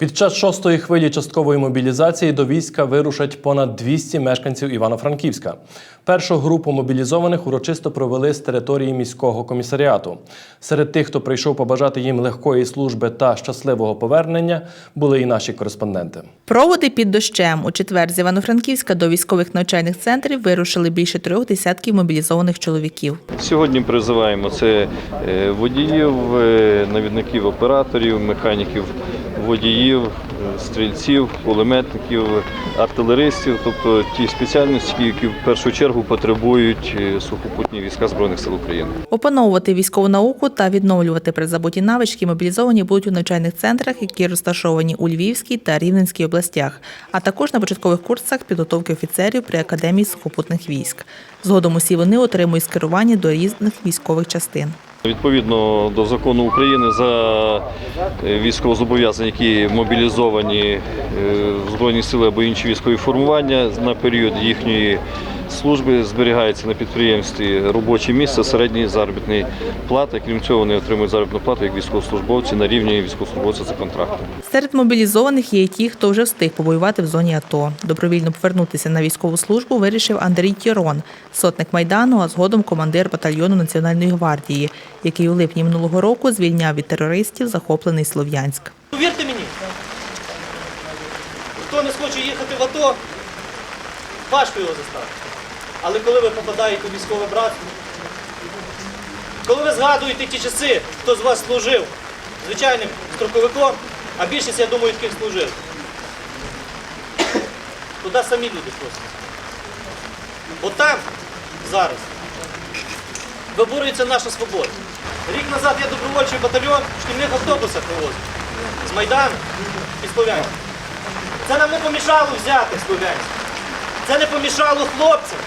Під час шостої хвилі часткової мобілізації до війська вирушать понад 200 мешканців Івано-Франківська. Першу групу мобілізованих урочисто провели з території міського комісаріату. Серед тих, хто прийшов побажати їм легкої служби та щасливого повернення, були і наші кореспонденти. Проводи під дощем. У четвер з Івано-Франківська до військових навчальних центрів вирушили більше трьох десятків мобілізованих чоловіків. Сьогодні призиваємо це е, водіїв, е, навідників операторів, механіків водіїв, стрільців, кулеметників, артилеристів, тобто ті спеціальності, які в першу чергу потребують е, сухопутні війська Збройних сил України. Опановувати військову науку та відновлювати призабуті навички мобілізовані будуть у навчальних центрах, які розташовані у Львівській та Рівненській областях, а також на початкових курсах підготовки офіцерів при академії сухопутних військ. Згодом усі вони отримують скерування до різних військових частин. Відповідно до закону України за е, військовозобов'язані, які мобілізовані е, в Збройні сили або інші військові формування на період їхньої служби зберігається на підприємстві робоче місце, середній заробітний плата. Крім цього, вони отримують заробітну плату як військовослужбовці на рівні військовослужбовця за контрактом. Серед мобілізованих є й ті, хто вже встиг побоювати в зоні АТО. Добровільно повернутися на військову службу вирішив Андрій Тірон, сотник майдану, а згодом командир батальйону Національної гвардії, який у липні минулого року звільняв від терористів захоплений Слов'янськ. Повірте мені, хто не схоче їхати в АТО, важко його заставити. Але коли ви попадаєте у військове братство, коли ви згадуєте ті часи, хто з вас служив звичайним строковиком, а більшість, я думаю, таких служив, туди самі люди просять. От там зараз виборюється наша свобода. Рік назад я добровольчий батальйон в шкільних автобусах вивозив. З Майдану і Слов'янська. Це нам не помішало взяти Слов'янськ. Це не помішало хлопцям,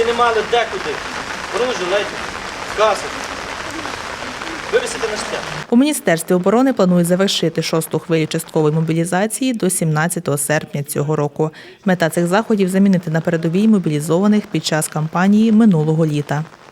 які не мали декуди бронежилетів, касок. Вивісити на штя. У міністерстві оборони планують завершити шосту хвилю часткової мобілізації до 17 серпня цього року. Мета цих заходів замінити на передовій мобілізованих під час кампанії минулого літа.